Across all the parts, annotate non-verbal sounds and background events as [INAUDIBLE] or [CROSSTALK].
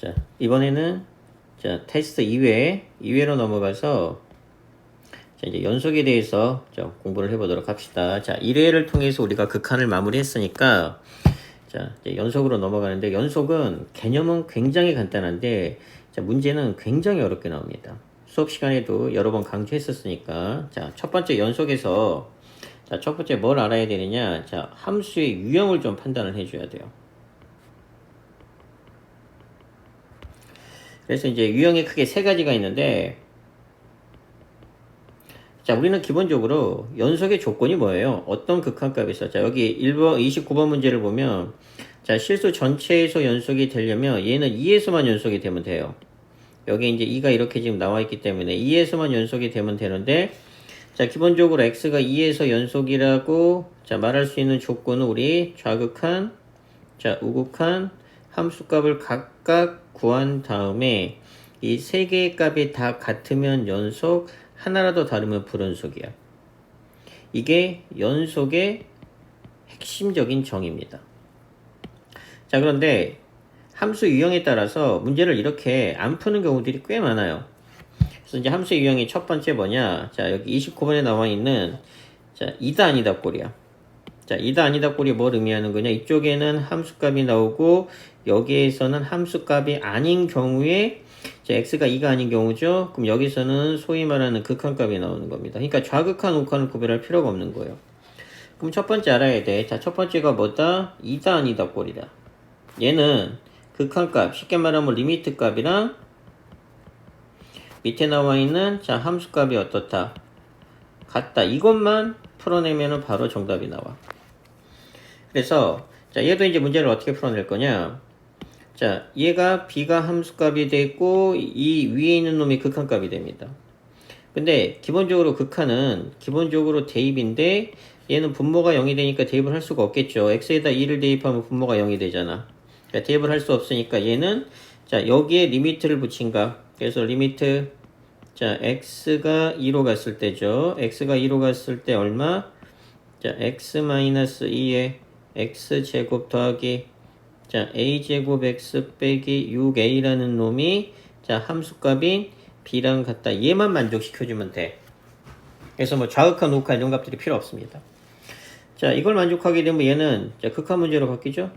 자, 이번에는 자, 테스트 2회, 2회로 넘어가서 자, 이제 연속에 대해서 자, 공부를 해보도록 합시다. 자, 1회를 통해서 우리가 극한을 마무리했으니까 자, 이제 연속으로 넘어가는데 연속은 개념은 굉장히 간단한데 자, 문제는 굉장히 어렵게 나옵니다. 수업 시간에도 여러 번 강조했었으니까 자, 첫 번째 연속에서 자, 첫 번째 뭘 알아야 되느냐? 자, 함수의 유형을 좀 판단을 해줘야 돼요. 그래서 이제 유형이 크게 세 가지가 있는데, 자, 우리는 기본적으로 연속의 조건이 뭐예요? 어떤 극한값에서. 자, 여기 1번, 29번 문제를 보면, 자, 실수 전체에서 연속이 되려면 얘는 2에서만 연속이 되면 돼요. 여기 이제 2가 이렇게 지금 나와 있기 때문에 2에서만 연속이 되면 되는데, 자, 기본적으로 x가 2에서 연속이라고 자, 말할 수 있는 조건은 우리 좌극한, 자, 우극한 함수값을 각각 구한 다음에 이 세 개의 값이 다 같으면 연속, 하나라도 다르면 불연속이야. 이게 연속의 핵심적인 정의입니다. 자, 그런데 함수 유형에 따라서 문제를 이렇게 안 푸는 경우들이 꽤 많아요. 그래서 이제 함수 유형이 첫 번째 뭐냐? 자, 여기 29번에 나와 있는 자, 이다 아니다 꼴이야. 자, 이다 아니다 꼴이 뭘 의미하는 거냐? 이쪽에는 함수값이 나오고 여기에서는 함수값이 아닌 경우에 자, x가 2가 아닌 경우죠. 그럼 여기서는 소위 말하는 극한값이 나오는 겁니다. 그러니까 좌극한, 우극한을 구별할 필요가 없는 거예요. 그럼 첫 번째 알아야 돼. 자, 첫 번째가 뭐다? 이다 아니다 꼴이다. 얘는 극한값, 쉽게 말하면 리미트 값이랑 밑에 나와 있는 자 함수값이 어떻다 같다 이것만 풀어내면은 바로 정답이 나와 그래서 자 얘도 이제 문제를 어떻게 풀어낼 거냐? 자 얘가 b가 함수값이 되고 이 위에 있는 놈이 극한값이 됩니다. 근데 기본적으로 극한은 기본적으로 대입인데 얘는 분모가 0이 되니까 대입을 할 수가 없겠죠. X에다 2를 대입하면 분모가 0이 되잖아. 그러니까 대입을 할 수 없으니까 얘는 자 여기에 리미트를 붙인가? 그래서 리미트 자 x가 2로 갔을 때죠. x가 2로 갔을 때 얼마? 자 x 2에 x 제곱 더하기 자 a 제곱 x 빼기 6a라는 놈이 자 함수값인 b랑 같다. 얘만 만족시켜주면 돼. 그래서 뭐 좌극한 우극한 이런 값들이 필요 없습니다. 자 이걸 만족하게 되면 얘는 자 극한 문제로 바뀌죠.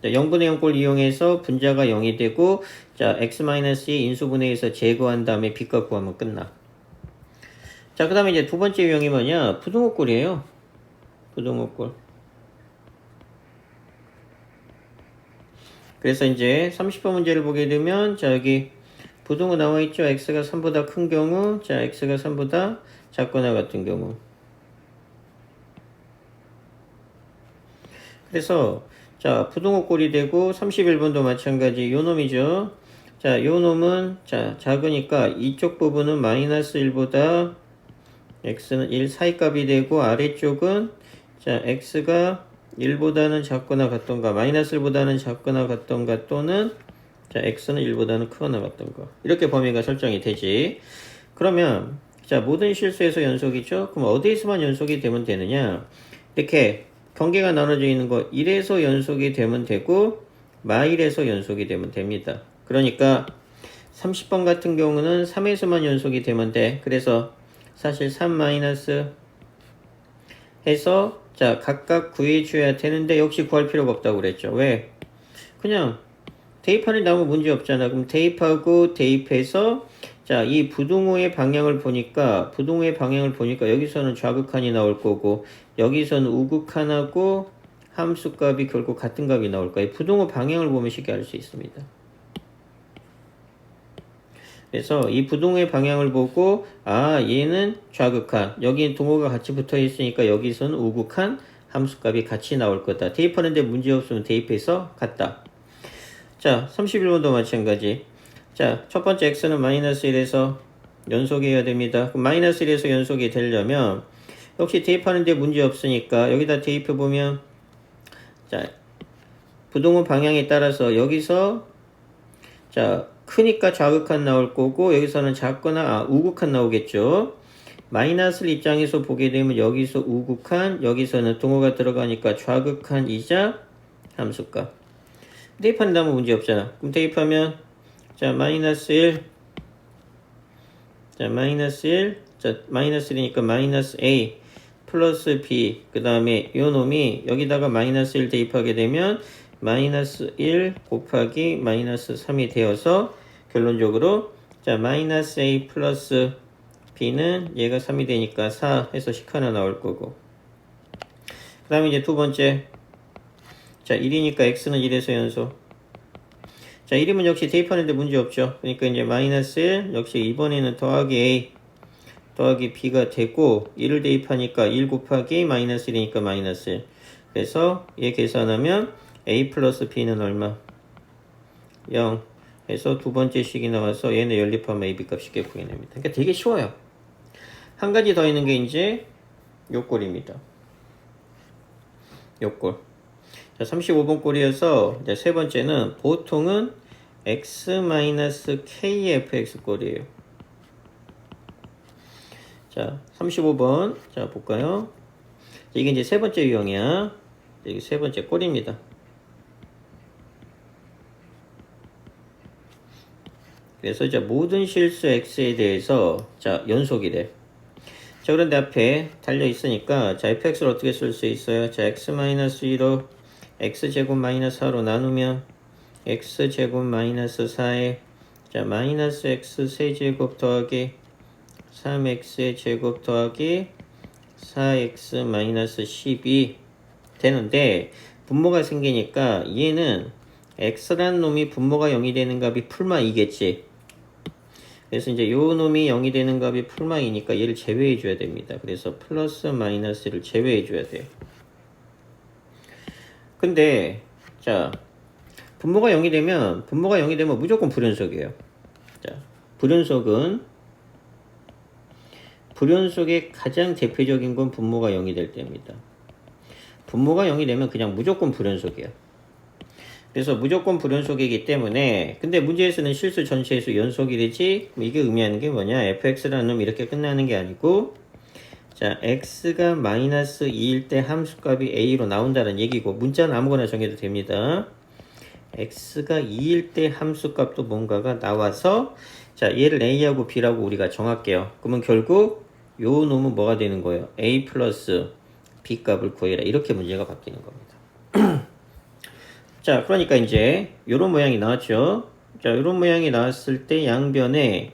자, 0분의 0꼴 이용해서 분자가 0이 되고 자 x-2 인수분해해서 제거한 다음에 b값 구하면 끝나. 자, 그 다음에 이제 두 번째 유형이 뭐냐? 부등호 꼴이에요. 부등호꼴. 그래서 이제 30번 문제를 보게 되면 자 여기 부등호 나와 있죠. x가 3보다 큰 경우, 자 x가 3보다 작거나 같은 경우. 그래서 자, 부등호 꼴이 되고 31번도 마찬가지 요 놈이죠. 자, 요 놈은 자, 작으니까 이쪽 부분은 마이너스 1보다 x는 1 사이 값이 되고 아래쪽은 자, x가 1보다는 작거나 같던가 마이너스 1보다는 작거나 같던가 또는 자, x는 1보다는 크거나 같던가 이렇게 범위가 설정이 되지. 그러면 자, 모든 실수에서 연속이죠. 그럼 어디에서만 연속이 되면 되느냐? 이렇게 경계가 나눠져 있는 거 1에서 연속이 되면 되고 마일에서 연속이 되면 됩니다. 그러니까 30번 같은 경우는 3에서만 연속이 되면 돼. 그래서 사실 3 마이너스 해서 자 각각 구해 줘야 되는데 역시 구할 필요가 없다고 그랬죠. 왜? 그냥 대입하는 나오면 문제 없잖아. 그럼 대입하고 대입해서 자, 이 부동호의 방향을 보니까, 부동호의 방향을 보니까 여기서는 좌극한이 나올 거고, 여기서는 우극한하고 함수값이 결국 같은 값이 나올 거예요. 부동호 방향을 보면 쉽게 알 수 있습니다. 그래서 이 부동호의 방향을 보고, 아, 얘는 좌극한, 여기 동호가 같이 붙어 있으니까 여기서는 우극한 함수값이 같이 나올 거다. 대입하는데 문제 없으면 대입해서 같다. 자, 31번도 마찬가지. 자, 첫 번째 x는 마이너스 1에서 연속이어야 됩니다. 마이너스 1에서 연속이 되려면 역시 대입하는데 문제 없으니까 여기다 대입해 보면 자, 부동호 방향에 따라서 여기서 자, 크니까 좌극한 나올 거고 여기서는 작거나 아, 우극한 나오겠죠. 마이너스 입장에서 보게 되면 여기서 우극한 여기서는 동호가 들어가니까 좌극한이자 함수값. 대입한다면 문제 없잖아. 그럼 대입하면 자 마이너스 1. 자 마이너스 1. 자 마이너스 1이니까 마이너스 A 플러스 B 그 다음에 요 놈이 여기다가 마이너스 1 대입하게 되면 마이너스 1 곱하기 마이너스 3이 되어서 결론적으로 자 마이너스 A 플러스 B는 얘가 3이 되니까 4 해서 식 하나 나올 거고. 그 다음에 이제 두 번째. 자 1이니까 x는 1에서 연소 자 1이면 역시 대입하는데 문제 없죠. 그러니까 이제 마이너스 1 역시 이번에는 더하기 a 더하기 b가 되고 1을 대입하니까 1 곱하기 마이너스 1이니까 마이너스 1 그래서 얘 계산하면 a 플러스 b는 얼마 0 해서 두 번째 식이 나와서 얘는 연립하면 ab 값 쉽게 구해냅니다 그러니까 되게 쉬워요 한 가지 더 있는 게 이제 요 꼴입니다 요 꼴. 자, 35번 꼴이어서 이제 세 번째는 보통은 x-kfx 꼴이에요. 자, 35번. 자, 볼까요? 이게 이제 세 번째 유형이야. 이게 세 번째 꼴입니다. 그래서 이제 모든 실수 x에 대해서 자, 연속이래. 자 그런데 앞에 달려 있으니까 자 fx를 어떻게 쓸 수 있어요? 자 x-2로 x제곱 마이너스 4로 나누면 x제곱 마이너스 4에 자 마이너스 x 세제곱 더하기 3x의 제곱 더하기 4x 마이너스 12 되는데 분모가 생기니까 얘는 x라는 놈이 분모가 0이 되는 값이 풀마 이겠지 그래서 이제 요 놈이 0이 되는 값이 풀마이니까 얘를 제외해 줘야 됩니다. 그래서 플러스 마이너스를 제외해 줘야 돼요. 근데 자 분모가 0이 되면 분모가 0이 되면 무조건 불연속이에요. 자 불연속은 불연속의 가장 대표적인 건 분모가 0이 될 때입니다. 분모가 0이 되면 그냥 무조건 불연속이에요. 그래서 무조건 불연속이기 때문에 근데 문제에서는 실수 전체에서 연속이 되지 이게 의미하는 게 뭐냐? fx라는 놈이 이렇게 끝나는 게 아니고 자 x가 마이너스 2일 때 함수값이 a로 나온다는 얘기고 문자는 아무거나 정해도 됩니다. x가 2일 때 함수값도 뭔가가 나와서 자 얘를 a하고 b라고 우리가 정할게요. 그러면 결국 요 놈은 뭐가 되는 거예요? a 플러스 b 값을 구해라. 이렇게 문제가 바뀌는 겁니다 자, 그러니까 이제 이런 모양이 나왔죠. 자, 이런 모양이 나왔을 때 양변에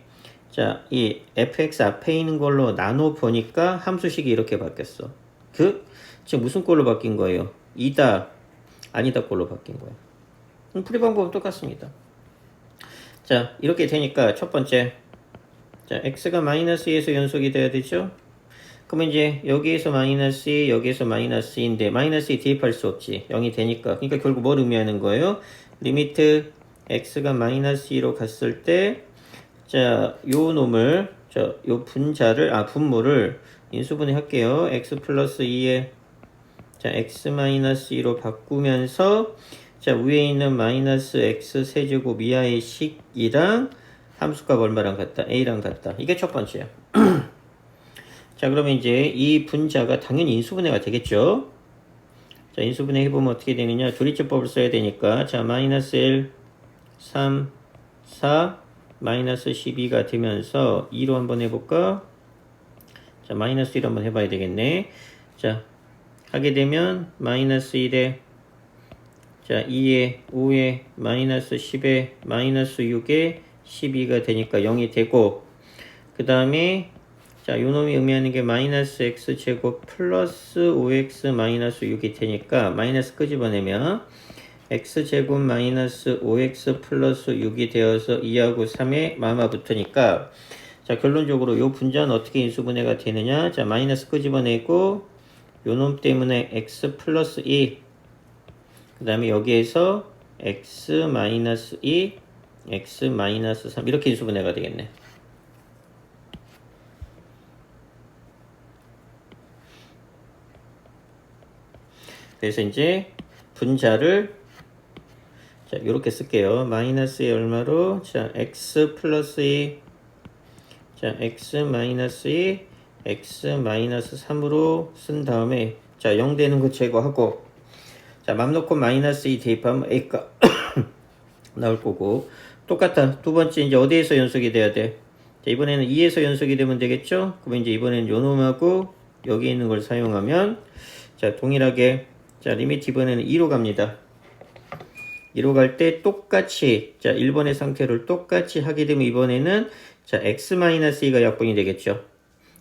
자, 이 fx 앞에 있는 걸로 나눠 보니까 함수식이 이렇게 바뀌었어. 그 지금 무슨 꼴로 바뀐 거예요? 이다 아니다 꼴로 바뀐 거예요. 그럼 풀이 방법은 똑같습니다. 자, 이렇게 되니까 첫 번째 자, x가 마이너스 2에서 연속이 돼야 되죠. 그러면 이제 여기에서 마이너스 2, 여기에서 마이너스 2인데 마이너스 2 대입할 수 없지. 0이 되니까. 그러니까 결국 뭘 의미하는 거예요? 리미트 x가 마이너스 2로 갔을 때 자, 요 놈을 자, 요 분자를 아 분모를 인수분해 할게요. x 플러스 2에 자, x 마이너스 2로 바꾸면서 자, 위에 있는 마이너스 x 세제곱 이하의 식이랑 함수값 얼마랑 같다? a랑 같다. 이게 첫 번째야. 자, 그러면 이제 이 분자가 당연히 인수분해가 되겠죠? 자, 인수분해 해보면 어떻게 되느냐? 조리제법을 써야 되니까. 자, 마이너스 1, 3, 4, 마이너스 12가 되면서 2로 한번 해볼까? 자, 마이너스 1 한번 해봐야 되겠네. 자, 하게 되면 마이너스 1에 자, 2에 5에 마이너스 10에 마이너스 6에 12가 되니까 0이 되고 그 다음에 자, 요 놈이 의미하는 게 마이너스 x 제곱 플러스 5x 마이너스 6이 되니까 마이너스 끄집어내면 x 제곱 마이너스 5x 플러스 6이 되어서 2하고 3에 마마 붙으니까 자, 결론적으로 요 분자는 어떻게 인수분해가 되느냐? 자, 마이너스 끄집어내고 요놈 때문에 x 플러스 2. 그 다음에 여기에서 x 마이너스 2, x 마이너스 3 이렇게 인수분해가 되겠네. 그래서 이제 분자를 자 이렇게 쓸게요. 마이너스의 얼마로? 자 x 플러스 2 자 x 마이너스 2 x 마이너스 3으로 쓴 다음에 자 0 되는 거 제거하고 자맘 놓고 마이너스 2 대입하면 a값 [COUGHS] 나올 거고 똑같아. 두 번째 이제 어디에서 연속이 돼야 돼? 자, 이번에는 2에서 연속이 되면 되겠죠? 그러면 이제 이번에는 요 놈하고 여기 있는 걸 사용하면 자 동일하게 자 리미트 이번에는 2로 갑니다. 2로 갈 때 똑같이 자 1번의 상태를 똑같이 하게 되면 이번에는 자 x-2가 약분이 되겠죠.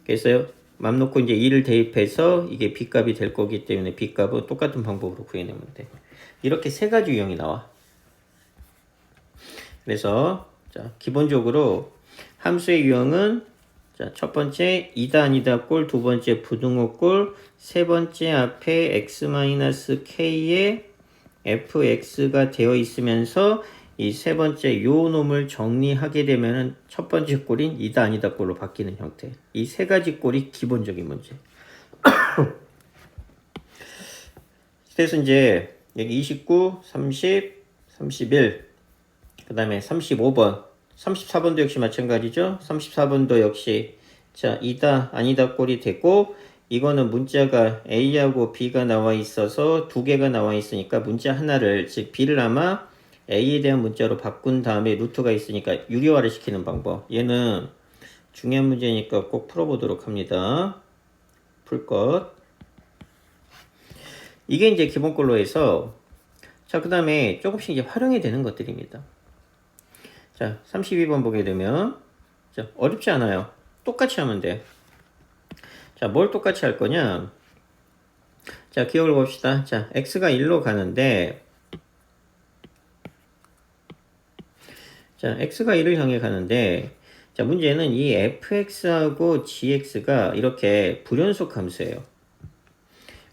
그래서 맘 놓고 이제 2를 대입해서 이게 b값이 될 거기 때문에 b값은 똑같은 방법으로 구해내면 돼. 이렇게 세 가지 유형이 나와. 그래서 자 기본적으로 함수의 유형은 자, 첫 번째 이다 아니다 꼴, 두 번째 부등호 꼴, 세 번째 앞에 x-k에 fx가 되어 있으면서 이 세 번째 요 놈을 정리하게 되면은 첫 번째 꼴인 이다 아니다 꼴로 바뀌는 형태. 이 세 가지 꼴이 기본적인 문제. [COUGHS] 그래서 이제 여기 29, 30, 31, 그 다음에 35번, 34번도 역시 마찬가지죠. 34번도 역시 자 이다 아니다 꼴이 되고 이거는 문자가 A하고 B가 나와 있어서 두 개가 나와 있으니까 문자 하나를 즉 B를 아마 A에 대한 문자로 바꾼 다음에 루트가 있으니까 유리화를 시키는 방법. 얘는 중요한 문제니까 꼭 풀어보도록 합니다. 풀 것. 이게 이제 기본꼴로 해서 자, 그 다음에 조금씩 이제 활용이 되는 것들입니다. 자, 32번 보게 되면 자, 어렵지 않아요. 똑같이 하면 돼. 자, 뭘 똑같이 할 거냐? 자, 기억을 봅시다. 자, x가 1로 가는데 자, x가 1을 향해 가는데 자, 문제는 이 fx하고 gx가 이렇게 불연속 함수예요.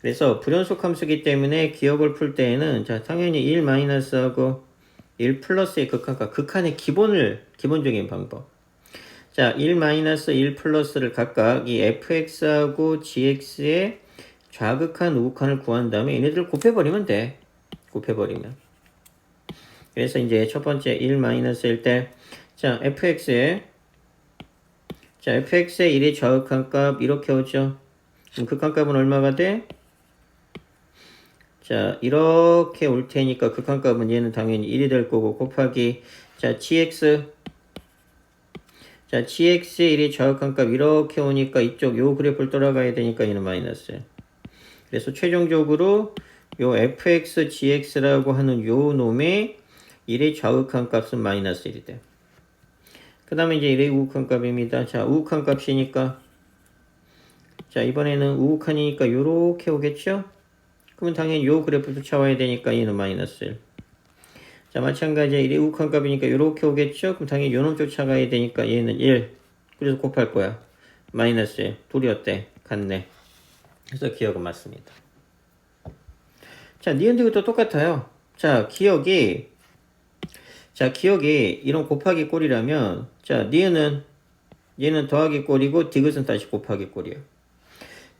그래서 불연속 함수기 때문에 기억을 풀 때에는 자, 당연히 1 마이너스하고 1 플러스의 극한과 극한의 기본을 기본적인 방법. 자, 1 마이너스 1 플러스를 각각 이 fx하고 gx의 좌극한 우극한을 구한 다음에 얘네들을 곱해버리면 돼. 곱해버리면. 그래서 이제 첫 번째 1 마이너스일 때, 자, fx의 자, fx의 1의 좌극한 값 이렇게 오죠. 그럼 극한 값은 얼마가 돼? 자, 이렇게 올 테니까 극한 값은 얘는 당연히 1이 될 거고 곱하기 자, gx 자, gx의 1이 좌극한값 이렇게 오니까 이쪽 요 그래프를 따라가야 되니까 얘는 마이너스. 그래서 최종적으로 요 fx gx라고 하는 요 놈의 1의 좌극한 값은 마이너스 1이 돼. 그 다음에 이제 1의 우극한 값입니다. 자, 우극한 값이니까 자, 이번에는 우극한이니까 요렇게 오겠죠? 그러면 당연히 요 그래프 쫓아와야 되니까 얘는 마이너스 1. 자, 마찬가지로 1의 우극한 값이니까 이렇게 오겠죠? 그럼 당연히 요놈 쫓아가야 되니까 얘는 1. 그래서 곱할 거야. 마이너스 1. 둘이 어때? 같네. 그래서 기억은 맞습니다. 자, 니은도 이것도 똑같아요. 자, 기억이 자, 기억이 이런 곱하기 꼴이라면 자, 니은은 얘는 더하기 꼴이고 디귿은 다시 곱하기 꼴이에요.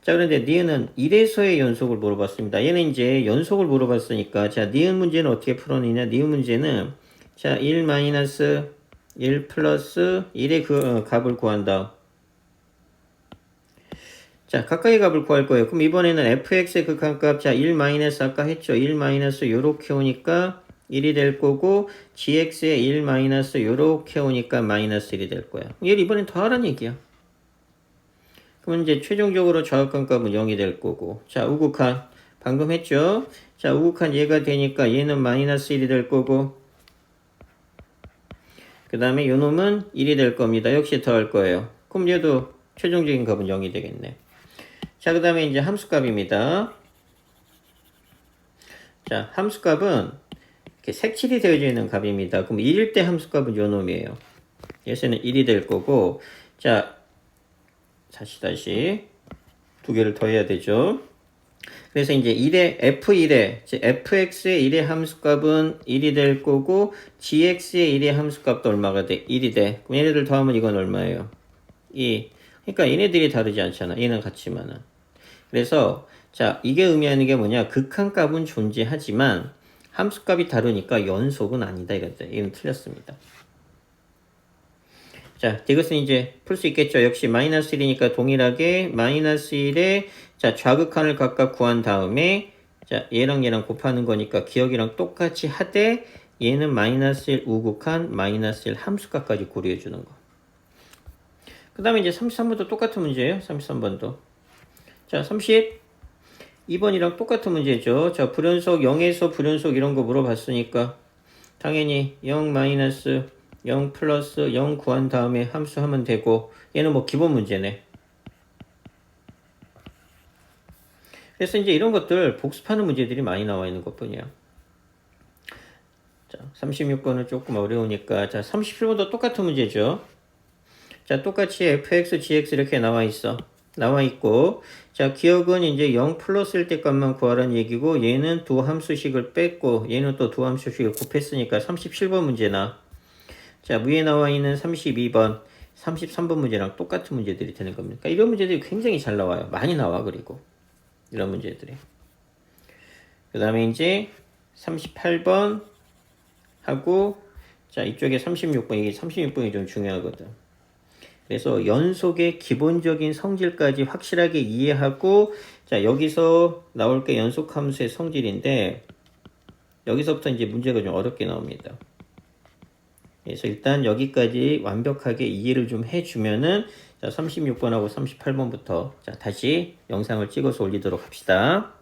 자, 그런데 니은은 1에서의 연속을 물어봤습니다. 얘는 이제 연속을 물어봤으니까, 자, 니은 문제는 어떻게 풀어내냐? 니은 문제는, 자, 1 마이너스 1 플러스 1의 그 어, 값을 구한다. 자, 가까이 값을 구할 거예요. 그럼 이번에는 fx의 극한값, 자, 1 마이너스 아까 했죠? 1 마이너스 요렇게 오니까 1이 될 거고, gx의 1 마이너스 요렇게 오니까 마이너스 1이 될 거야. 얘를 이번엔 더하라는 얘기야. 그럼 이제 최종적으로 좌극한 값은 0이 될 거고. 자 우극한. 방금 했죠? 자 우극한 얘가 되니까 얘는 마이너스 1이 될 거고. 그 다음에 요 놈은 1이 될 겁니다. 역시 더할 거예요. 그럼 얘도 최종적인 값은 0이 되겠네. 자 그 다음에 이제 함수값입니다. 자 함수값은 이렇게 색칠이 되어져 있는 값입니다. 그럼 1일 때 함수값은 요 놈이에요. 얘서는 1이 될 거고. 자 다시 다시 두 개를 더해야 되죠. 그래서 이제 1의 f1의 fx의 1의 함수값은 1이 될 거고 gx의 1의 함수값도 얼마가 돼? 1이 돼. 그럼 얘네들 더하면 이건 얼마예요? 2. 그러니까 얘네들이 다르지 않잖아. 얘는 같지만은. 그래서 자 이게 의미하는 게 뭐냐? 극한값은 존재하지만 함수값이 다르니까 연속은 아니다 이랬다. 이건 틀렸습니다. 자, 이것은 이제 풀 수 있겠죠. 역시 마이너스 1이니까 동일하게 마이너스 1에 자, 좌극한을 각각 구한 다음에 자, 얘랑 얘랑 곱하는 거니까 기억이랑 똑같이 하되 얘는 마이너스 1 우극한 마이너스 1 함수값까지 고려해 주는 거. 그 다음에 이제 33번도 똑같은 문제예요. 33번도. 자, 30. 2번이랑 똑같은 문제죠. 자, 불연속 0에서 불연속 이런 거 물어봤으니까 당연히 0 마이너스 0 플러스 0 구한 다음에 함수 하면 되고 얘는 뭐 기본 문제네. 그래서 이제 이런 것들 복습하는 문제들이 많이 나와 있는 것 뿐이야. 자, 36번은 조금 어려우니까 자, 37번도 똑같은 문제죠. 자, 똑같이 fx, gx 이렇게 나와 있어. 나와 있고 자, 기억은 이제 0 플러스일 때 값만 구하라는 얘기고 얘는 두 함수식을 뺐고 얘는 또 두 함수식을 곱했으니까 37번 문제나 자, 위에 나와 있는 32번, 33번 문제랑 똑같은 문제들이 되는. 그러니까 이런 문제들이 굉장히 잘 나와요. 많이 나와 그리고 이런 문제들이. 그 다음에 이제 38번 하고 자 이쪽에 36번 이게 36번이 좀 중요하거든. 그래서 연속의 기본적인 성질까지 확실하게 이해하고 자 여기서 나올 게 연속 함수의 성질인데 여기서부터 이제 문제가 좀 어렵게 나옵니다. 그래서 일단 여기까지 완벽하게 이해를 좀 해주면은 자 36번하고 38번부터 자 다시 영상을 찍어서 올리도록 합시다.